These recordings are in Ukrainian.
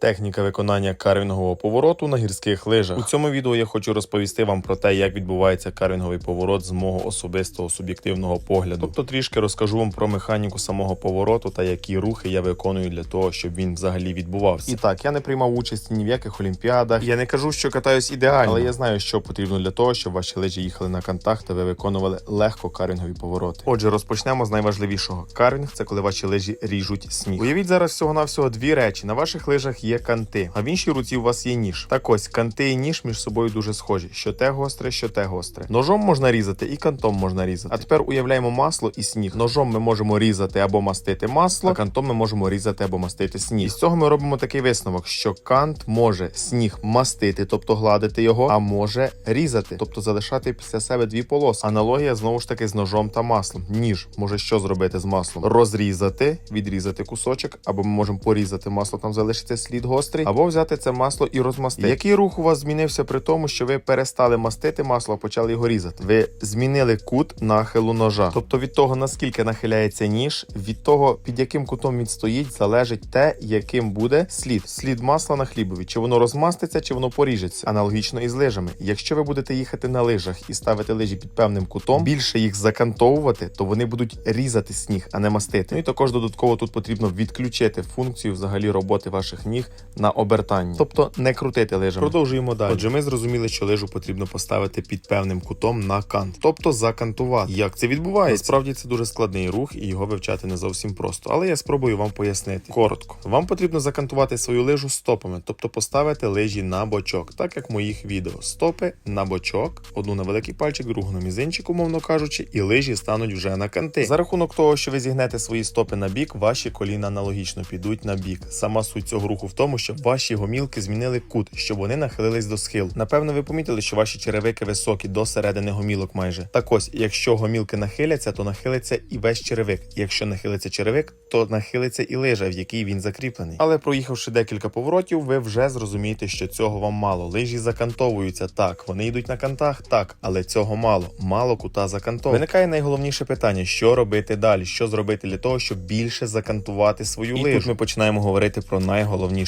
Техніка виконання карвінгового повороту на гірських лижах. У цьому відео я хочу розповісти вам про те, як відбувається карвінговий поворот з мого особистого суб'єктивного погляду. Тобто трішки розкажу вам про механіку самого повороту та які рухи я виконую для того, щоб він взагалі відбувався. І так, я не приймав участь ні в яких олімпіадах. Я не кажу, що катаюсь ідеально, але я знаю, що потрібно для того, щоб ваші лижі їхали на кантах та ви виконували легко карвінгові повороти. Отже, розпочнемо з найважливішого. Карвінг це коли ваші лижі ріжуть сніг. Уявіть зараз всього навсього дві речі. На ваших лижах є канти, а в іншій руці у вас є ніж. Так ось канти і ніж між собою дуже схожі. Що те гостре, що те гостре. Ножом можна різати і кантом можна різати. А тепер уявляємо масло і сніг. Ножом ми можемо різати або мастити масло, а кантом ми можемо різати або мастити сніг. І з цього ми робимо такий висновок, що кант може сніг мастити, тобто гладити його, а може різати, тобто залишати після себе дві полоси. Аналогія знову ж таки з ножом та маслом. Ніж може що зробити з маслом? Розрізати, відрізати кусочок, або ми можемо порізати масло, там залишиться слід гострий, або взяти це масло і розмастити. Який рух у вас змінився при тому, що ви перестали мастити масло, а почали його різати? Ви змінили кут нахилу ножа. Тобто від того наскільки нахиляється ніж, від того під яким кутом він стоїть, залежить те, яким буде слід. Слід масла на хлібові, чи воно розмаститься, чи воно поріжеться. Аналогічно і з лижами. Якщо ви будете їхати на лижах і ставити лижі під певним кутом, більше їх закантовувати, то вони будуть різати сніг, а не мастити. Ну і також додатково тут потрібно відключити функцію взагалі роботи ваших ніг на обертання, тобто не крутити лижами. Продовжуємо далі. Отже, ми зрозуміли, що лижу потрібно поставити під певним кутом на кант, тобто закантувати. Як це відбувається? Насправді це дуже складний рух, і його вивчати не зовсім просто. Але я спробую вам пояснити. Коротко, вам потрібно закантувати свою лижу стопами, тобто поставити лижі на бочок, так як в моїх відео. Стопи на бочок, одну на великий пальчик, другу на мізинчик, умовно кажучи, і лижі стануть вже на канти. За рахунок того, що ви зігнете свої стопи на бік, ваші коліна аналогічно підуть на бік. Сама суть цього руху в тому, щоб ваші гомілки змінили кут, щоб вони нахилились до схил. Напевно, ви помітили, що ваші черевики високі до середини гомілок майже. Так ось, якщо гомілки нахиляться, то нахилиться і весь черевик. Якщо нахилиться черевик, то нахилиться і лижа, в якій він закріплений. Але проїхавши декілька поворотів, ви вже зрозумієте, що цього вам мало. Лижі закантовуються так, вони йдуть на кантах, так, але цього мало. Мало кута закантовувати. Виникає найголовніше питання: що робити далі? Що зробити для того, щоб більше закантувати свою І лижу? тут ми починаємо говорити про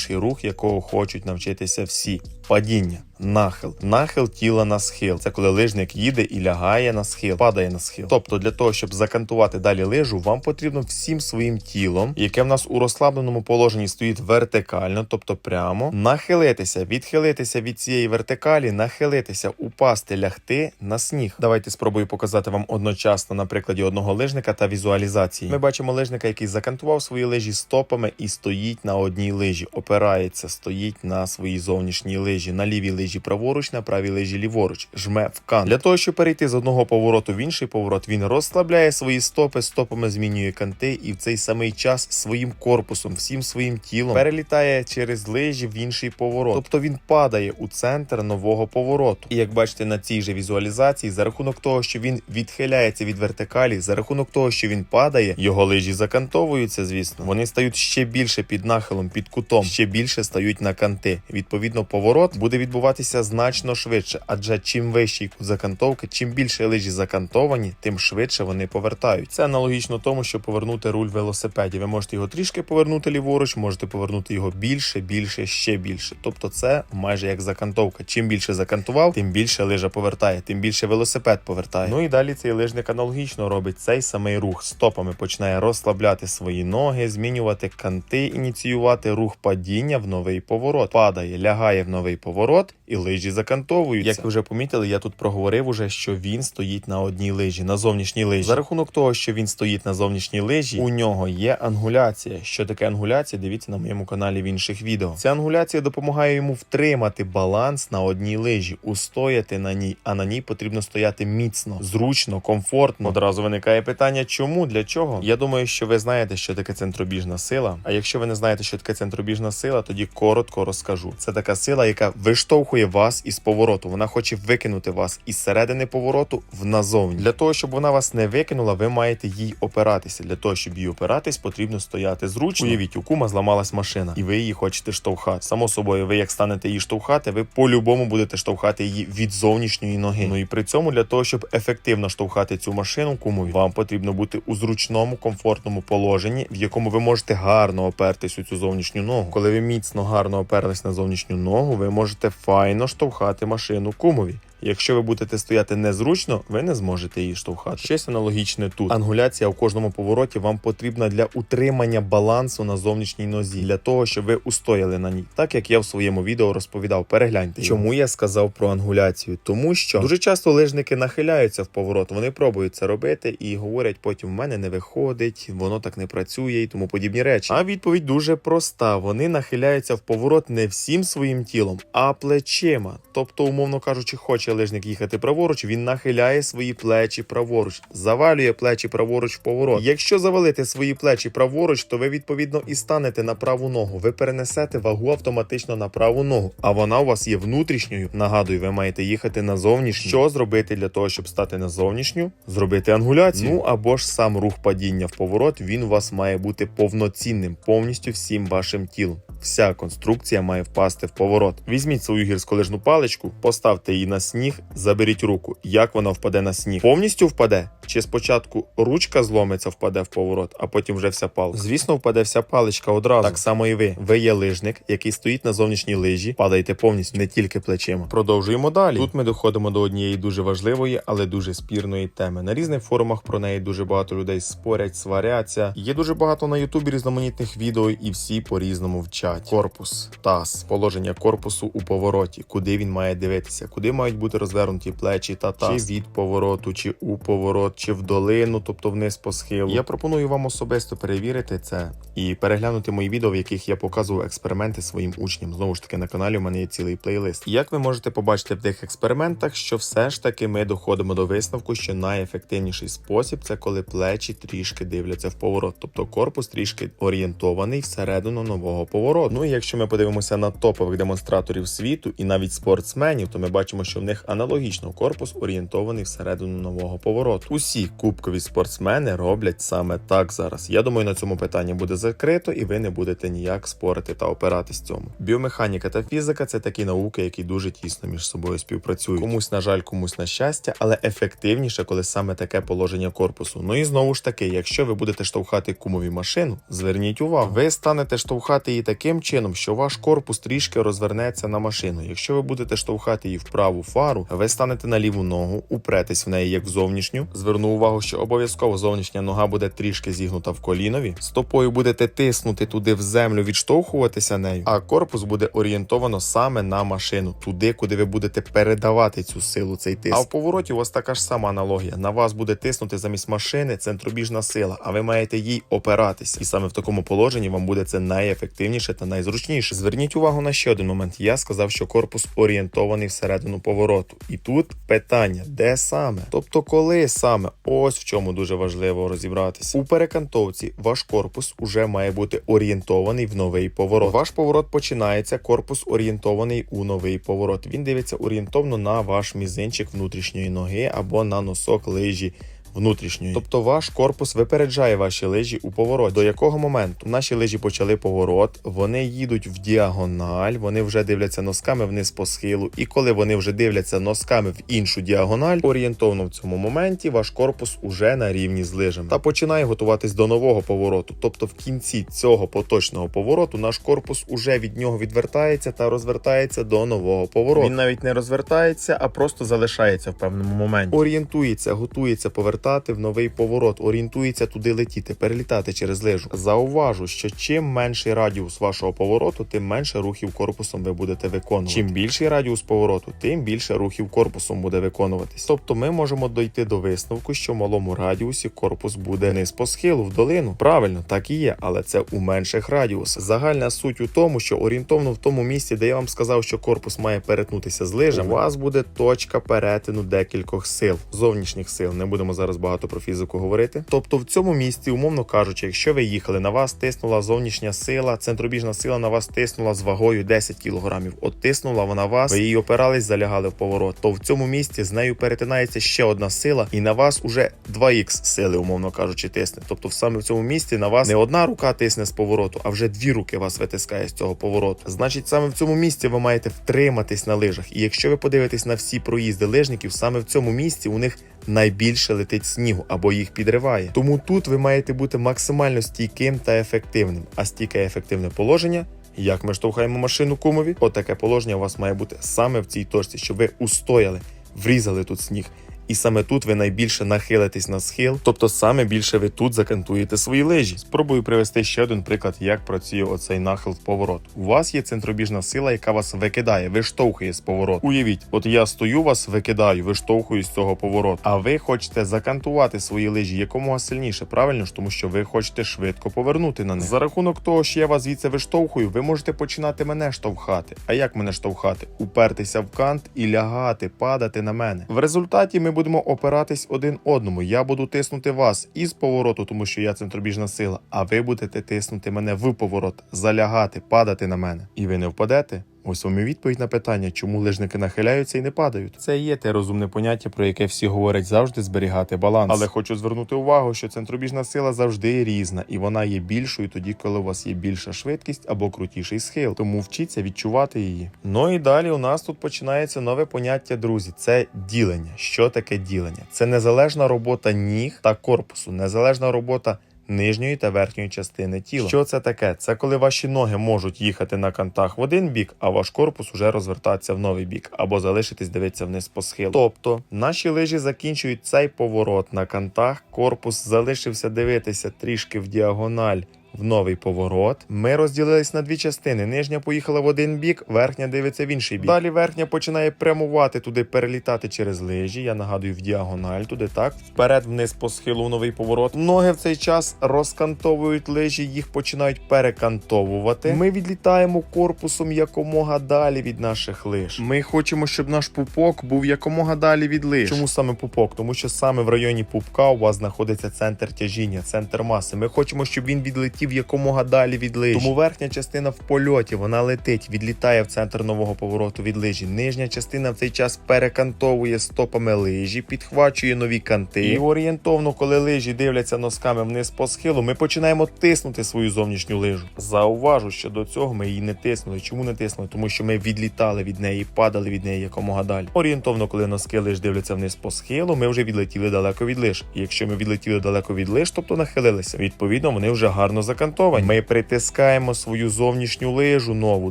найголовніший рух, якого хочуть навчитися всі: падіння. Нахил, нахил тіла на схил. Це коли лижник їде і лягає на схил, падає на схил. Тобто, для того, щоб закантувати далі лижу, вам потрібно всім своїм тілом, яке в нас у розслабленому положенні стоїть вертикально, тобто прямо, нахилитися, відхилитися від цієї вертикалі, нахилитися, упасти, лягти на сніг. Давайте спробую показати вам одночасно на прикладі одного лижника та візуалізації. Ми бачимо лижника, який закантував свої лижі стопами і стоїть на одній лижі, опирається, стоїть на своїй зовнішній лижі, на лівій лижі праворуч, на правій лижі ліворуч, жме в кан. Для того, щоб перейти з одного повороту в інший поворот, він розслабляє свої стопи, стопами змінює канти, і в цей самий час своїм корпусом, всім своїм тілом перелітає через лижі в інший поворот. Тобто він падає у центр нового повороту. І як бачите на цій же візуалізації, за рахунок того, що він відхиляється від вертикалі, за рахунок того, що він падає, його лижі закантовуються, звісно. Вони стають ще більше під нахилом, під кутом, ще більше стають на канти. Відповідно, поворот буде відбуватися значно швидше, адже чим вищий кут закантовки, чим більше лижі закантовані, тим швидше вони повертають. Це аналогічно тому, що повернути руль в велосипеді. Ви можете його трішки повернути ліворуч, можете повернути його більше, більше, ще більше. Тобто, це майже як закантовка. Чим більше закантував, тим більше лижа повертає, тим більше велосипед повертає. Ну і далі цей лижник аналогічно робить цей самий рух. Стопами починає розслабляти свої ноги, змінювати канти, ініціювати рух падіння в новий поворот. Падає, лягає в новий поворот, і лижі закантовуються. Як ви вже помітили, я тут проговорив уже, що він стоїть на одній лижі, на зовнішній лижі. За рахунок того, що він стоїть на зовнішній лижі, у нього є ангуляція. Що таке ангуляція? Дивіться на моєму каналі в інших відео. Ця ангуляція допомагає йому втримати баланс на одній лижі, устояти на ній, а на ній потрібно стояти міцно, зручно, комфортно. Одразу виникає питання, чому для чого? Я думаю, що ви знаєте, що таке центробіжна сила. А якщо ви не знаєте, що таке центробіжна сила, тоді коротко розкажу. Це така сила, яка виштовхує вас із повороту. Вона хоче викинути вас із середини повороту в назовні. Для того, щоб вона вас не викинула, ви маєте їй опиратися. Для того, щоб їй опиратись, потрібно стояти зручно. Уявіть, у кума зламалась машина, і ви її хочете штовхати. Само собою, ви як станете її штовхати, ви по-любому будете штовхати її від зовнішньої ноги. Ну і при цьому для того, щоб ефективно штовхати цю машину кумові, вам потрібно бути у зручному, комфортному положенні, в якому ви можете гарно опертись у цю зовнішню ногу. Коли ви міцно гарно оперлись на зовнішню ногу, ви можете файно штовхати машину кумові. Якщо ви будете стояти незручно, ви не зможете її штовхати. Щось аналогічне тут. Ангуляція у кожному повороті вам потрібна для утримання балансу на зовнішній нозі, для того, щоб ви устояли на ній. Так як я в своєму відео розповідав, перегляньте. його. Чому я сказав про ангуляцію? Тому що дуже часто лижники нахиляються в поворот, вони пробують це робити і говорять, потім в мене не виходить, воно так не працює і тому подібні речі. А відповідь дуже проста: вони нахиляються в поворот не всім своїм тілом, а плечима. Тобто, умовно кажучи, хоче лижник їхати праворуч, він нахиляє свої плечі праворуч, завалює плечі праворуч в поворот. Якщо завалити свої плечі праворуч, то ви відповідно і станете на праву ногу. Ви перенесете вагу автоматично на праву ногу, а вона у вас є внутрішньою. Нагадую, ви маєте їхати на зовнішню. Що зробити для того, щоб стати на зовнішню? Зробити ангуляцію. Ну або ж сам рух падіння в поворот. Він у вас має бути повноцінним, повністю всім вашим тілом. Вся конструкція має впасти в поворот. Візьміть свою гірськолижну паличку, поставте її на сніг, заберіть руку. Як вона впаде на сніг? Повністю впаде? Чи спочатку ручка зломиться, впаде в поворот, а потім вже вся палка? Звісно, впаде вся паличка одразу. Так само і ви. Ви є лижник, який стоїть на зовнішній лижі, падаєте повністю, не тільки плечима. Продовжуємо далі. Тут ми доходимо до однієї дуже важливої, але дуже спірної теми. На різних форумах про неї дуже багато людей спорять, сваряться. Є дуже багато на Ютубі різноманітних відео, і всі по-різному вчать. Корпус, таз, положення корпусу у повороті, куди він має дивитися, куди мають бути розвернуті плечі та таз. чи від повороту, чи у поворот, чи в долину, тобто вниз по схилу. Я пропоную вам особисто перевірити це і переглянути мої відео, в яких я показував експерименти своїм учням. Знову ж таки, на каналі у мене є цілий плейлист. І як ви можете побачити в тих експериментах, що все ж таки ми доходимо до висновку, що найефективніший спосіб це коли плечі трішки дивляться в поворот, тобто корпус трішки орієнтований всередину нового повороту. Ну і якщо ми подивимося на топових демонстраторів світу і навіть спортсменів, то ми бачимо, що в них аналогічно корпус орієнтований всередину нового повороту. Усі кубкові спортсмени роблять саме так зараз. Я думаю, на цьому питання буде закрито, і ви не будете ніяк спорити та опиратись цьому. Біомеханіка та фізика це такі науки, які дуже тісно між собою співпрацюють. Комусь на жаль, комусь на щастя, але ефективніше, коли саме таке положення корпусу. Ну і знову ж таки, якщо ви будете штовхати кумові машину, зверніть увагу, ви станете штовхати її таким чином, що ваш корпус трішки розвернеться на машину. Якщо ви будете штовхати її в праву фару, ви станете на ліву ногу, упретесь в неї як в зовнішню. Зверну увагу, що обов'язково зовнішня нога буде трішки зігнута в колінові. Стопою будете тиснути туди в землю, відштовхуватися нею, а корпус буде орієнтовано саме на машину, туди, куди ви будете передавати цю силу, цей тиск. А в повороті у вас така ж сама аналогія. На вас буде тиснути замість машини центробіжна сила, а ви маєте їй опиратися. І саме в такому положенні вам буде це найефективніше та найзручніше. Зверніть увагу на ще один момент. Я сказав, що корпус орієнтований всередину повороту. І тут питання, де саме? Тобто, коли саме? Ось в чому дуже важливо розібратися. У перекантовці ваш корпус уже має бути орієнтований в новий поворот. Ваш поворот починається, корпус орієнтований у новий поворот. Він дивиться орієнтовно на ваш мізинчик внутрішньої ноги або на носок лижі. Внутрішньої, тобто ваш корпус випереджає ваші лижі у повороті. До якого моменту наші лижі почали поворот, вони їдуть в діагональ, вони вже дивляться носками вниз по схилу. І коли вони вже дивляться носками в іншу діагональ, орієнтовно в цьому моменті ваш корпус уже на рівні з лижами та починає готуватись до нового повороту. Тобто, в кінці цього поточного повороту наш корпус уже від нього відвертається та розвертається до нового повороту. Він навіть не розвертається, а просто залишається в певному моменті. Орієнтується, готується повертати в новий поворот, орієнтується туди летіти, перелітати через лижу. Зауважу, що чим менший радіус вашого повороту, тим менше рухів корпусом ви будете виконувати. Чим більший радіус повороту, тим більше рухів корпусом буде виконуватись. Тобто ми можемо дойти до висновку, що в малому радіусі корпус буде низ по схилу в долину. Правильно, так і є, але це у менших радіусах. Загальна суть у тому, що орієнтовно в тому місці, де я вам сказав, що корпус має перетнутися з лижами, у вас буде точка перетину декількох сил, зовнішніх сил. Не будемо зараз зараз багато про фізику говорити. Тобто в цьому місці, умовно кажучи, якщо ви їхали, на вас тиснула зовнішня сила, центробіжна сила на вас тиснула з вагою 10 кг. От тиснула вона вас, ви її опирались, залягали в поворот. То в цьому місці з нею перетинається ще одна сила, і на вас уже 2х сили, умовно кажучи, тисне. Тобто, саме в цьому місці на вас не одна рука тисне з повороту, а вже дві руки вас витискає з цього повороту. Значить, саме в цьому місці ви маєте втриматись на лижах. І якщо ви подивитесь на всі проїзди лижників, саме в цьому місці у них найбільше летить снігу або їх підриває. Тому тут ви маєте бути максимально стійким та ефективним. А стійке ефективне положення. Як ми штовхаємо машину кумові, отаке положення у вас має бути саме в цій точці, щоб ви устояли, врізали тут сніг. І саме тут ви найбільше нахилитесь на схил, тобто саме більше ви тут закантуєте свої лижі. Спробую привести ще один приклад, як працює оцей нахил в поворот. У вас є центробіжна сила, яка вас викидає, виштовхує з повороту. Уявіть, от я стою, вас викидаю, виштовхую з цього повороту. А ви хочете закантувати свої лижі якомога сильніше, правильно ж, тому що ви хочете швидко повернути на них. За рахунок того, що я вас звідси виштовхую, ви можете починати мене штовхати. А як мене штовхати? Упертися в кант і лягати, падати на мене. В результаті ми будемо опиратись один одному. Я буду тиснути вас із повороту, тому що я центробіжна сила, а ви будете тиснути мене в поворот, залягати, падати на мене. І ви не впадете. Ось вам і відповідь на питання, чому лижники нахиляються і не падають. Це і є те розумне поняття, про яке всі говорять завжди зберігати баланс. Але хочу звернути увагу, що центробіжна сила завжди різна, і вона є більшою тоді, коли у вас є більша швидкість або крутіший схил. Тому вчіться відчувати її. Ну і далі у нас тут починається нове поняття, друзі. Це ділення. Що таке ділення? Це незалежна робота ніг та корпусу, незалежна робота нижньої та верхньої частини тіла. Що це таке? Це коли ваші ноги можуть їхати на кантах в один бік, а ваш корпус уже розвертатися в новий бік, або залишитись дивитися вниз по схилу. Тобто наші лижі закінчують цей поворот на кантах, корпус залишився дивитися трішки в діагональ. В новий поворот ми розділились на дві частини. Нижня поїхала в один бік, верхня дивиться в інший бік. Далі верхня починає прямувати туди, перелітати через лижі. Я нагадую, в діагональ туди, так вперед, вниз по схилу новий поворот. Ноги в цей час розкантовують лижі, їх починають перекантовувати. Ми відлітаємо корпусом якомога далі від наших лиж. Ми хочемо, щоб наш пупок був якомога далі від лиж. Чому саме пупок? Тому що саме в районі пупка у вас знаходиться центр тяжіння, центр маси. Ми хочемо, щоб він відлетів якомога далі від лижі. Тому верхня частина в польоті вона летить, відлітає в центр нового повороту від лижі. Нижня частина в цей час перекантовує стопами лижі, підхвачує нові канти. І орієнтовно, коли лижі дивляться носками вниз по схилу, ми починаємо тиснути свою зовнішню лижу. Зауважу, що до цього ми її не тиснули. Чому не тиснули? Тому що ми відлітали від неї, падали від неї якомога далі. Орієнтовно, коли носки лиж дивляться вниз по схилу, ми вже відлетіли далеко від лиж. І якщо ми відлетіли далеко від лиж, тобто нахилилися, відповідно, вони вже гарно закантовані. Ми притискаємо свою зовнішню лижу нову,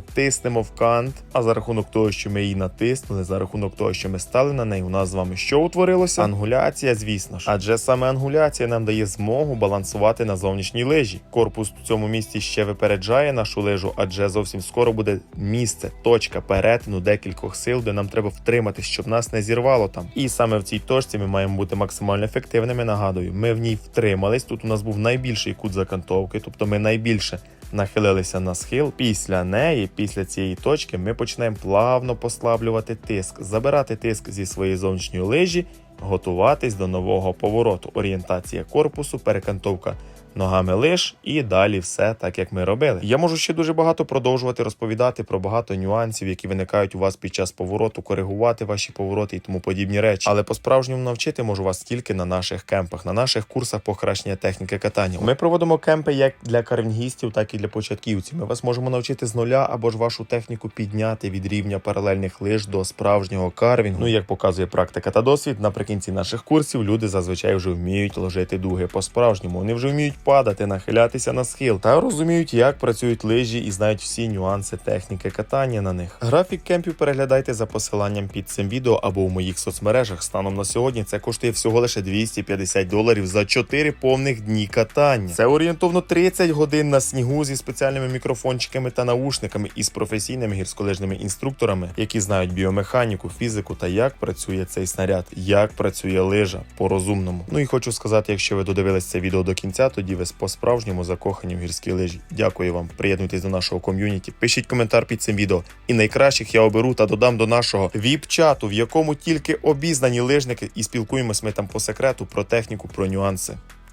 тиснемо в кант. А за рахунок того, що ми її натиснули, за рахунок того, що ми стали на неї, у нас з вами що утворилося? Ангуляція, звісно ж. Адже саме ангуляція нам дає змогу балансувати на зовнішній лижі. Корпус в цьому місці ще випереджає нашу лижу, адже зовсім скоро буде місце, точка перетину декількох сил, де нам треба втриматись, щоб нас не зірвало там. І саме в цій точці ми маємо бути максимально ефективними. Нагадую, ми в ній втримались. Тут у нас був найбільший кут закантовки, тобто ми найбільше нахилилися на схил. Після неї, після цієї точки, ми почнемо плавно послаблювати тиск, забирати тиск зі своєї зовнішньої лижі, готуватись до нового повороту. Орієнтація корпусу, перекантовка ногами лиш і далі все так, як ми робили. Я можу ще дуже багато продовжувати розповідати про багато нюансів, які виникають у вас під час повороту, коригувати ваші повороти і тому подібні речі. Але по-справжньому навчити можу вас тільки на наших кемпах, на наших курсах покращення техніки катання. Ми проводимо кемпи як для карингістів, так і для початківців. Ми вас можемо навчити з нуля або ж вашу техніку підняти від рівня паралельних лиж до справжнього карвінгу. Ну як показує практика та досвід, наприкінці наших курсів люди зазвичай вже вміють ложити дуги по-справжньому. Вони вже вміють падати, нахилятися на схил та розуміють, як працюють лижі і знають всі нюанси техніки катання на них. Графік кемпів переглядайте за посиланням під цим відео або у моїх соцмережах. Станом на сьогодні це коштує всього лише 250 доларів за 4 повних дні катання. Це орієнтовно 30 годин на снігу зі спеціальними мікрофончиками та наушниками і з професійними гірськолижними інструкторами, які знають біомеханіку, фізику та як працює цей снаряд, як працює лижа по-розумному. Ну і хочу сказати, якщо ви додивились це відео до кінця, тоді ви по-справжньому закохані в гірські лижі. Дякую вам. Приєднуйтесь до нашого ком'юніті, пишіть коментар під цим відео. І найкращих я оберу та додам до нашого віп-чату, в якому тільки обізнані лижники, і спілкуємось ми там по секрету про техніку, про нюанси.